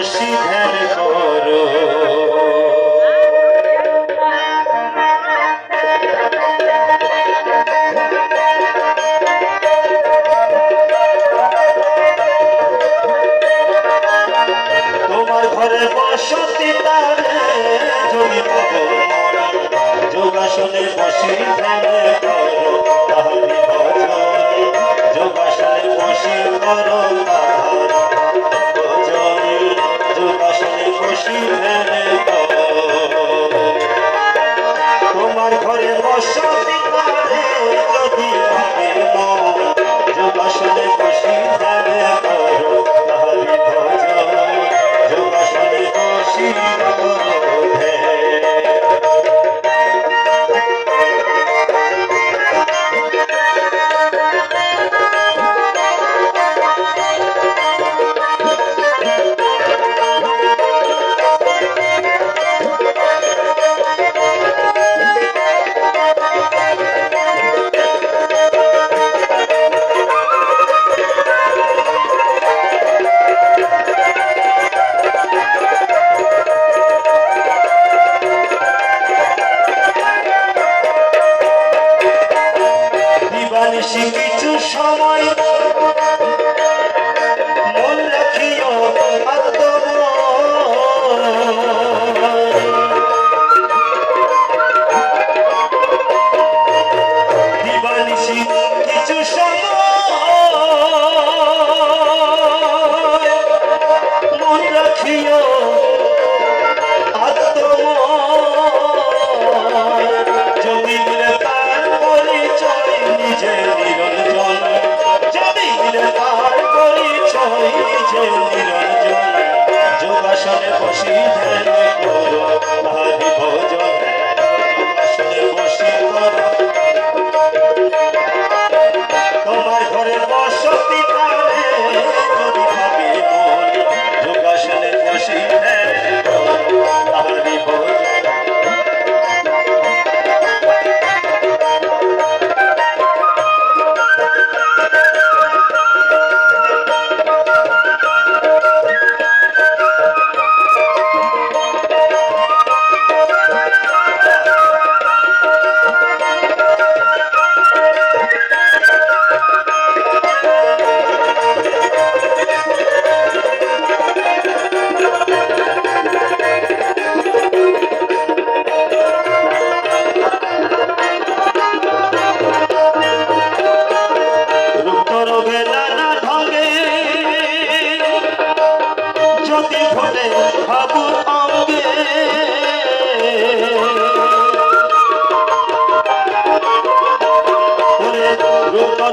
রশিদের তোমার ঘরে বসা সময়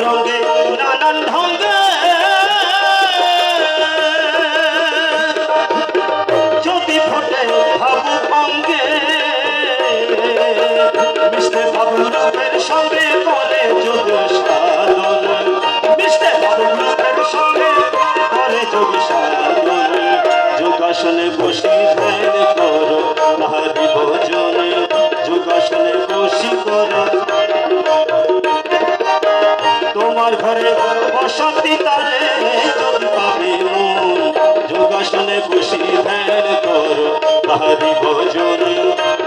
রঙে নানান ঢঙ্গে। যদি ফোটে ভাবু অঙ্গে মিশতে ভাবু রূপের সঙ্গে করে যোগ সাধন। মিশতে ভাবু রূপের সঙ্গে করে যোগ সাধন। তোমার ঘরে বসতি তালে পাবি যোগাসনে বসি ধ্যান কর তাহারি ভোজন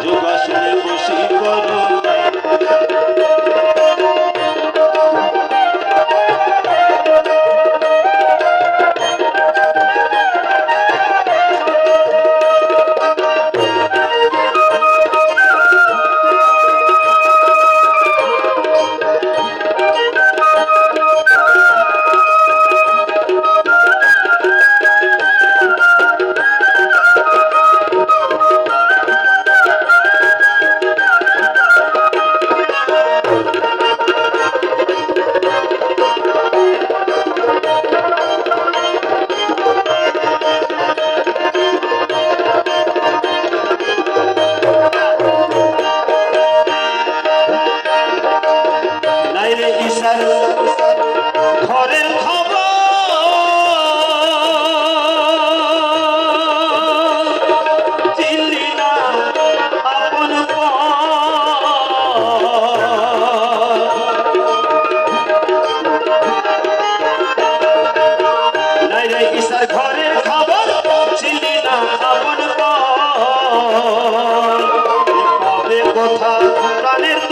যোগাসন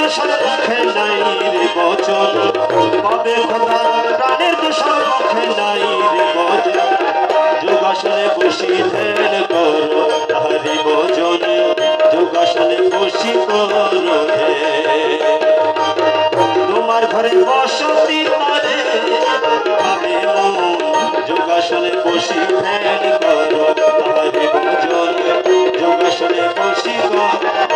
দূষণ মুখে নাই রে বচন। পাবে খোদা প্রাণের দূষণ মুখে নাই রে বচন। যোগাসনে বসি ধ্যান করো হরি ভজন যোগাসনে বসি করো তোমার ঘরে বসতি তারে পাবে যোগাসনে বসি ধ্যান করো হরি ভজন যোগাসনে বসি করো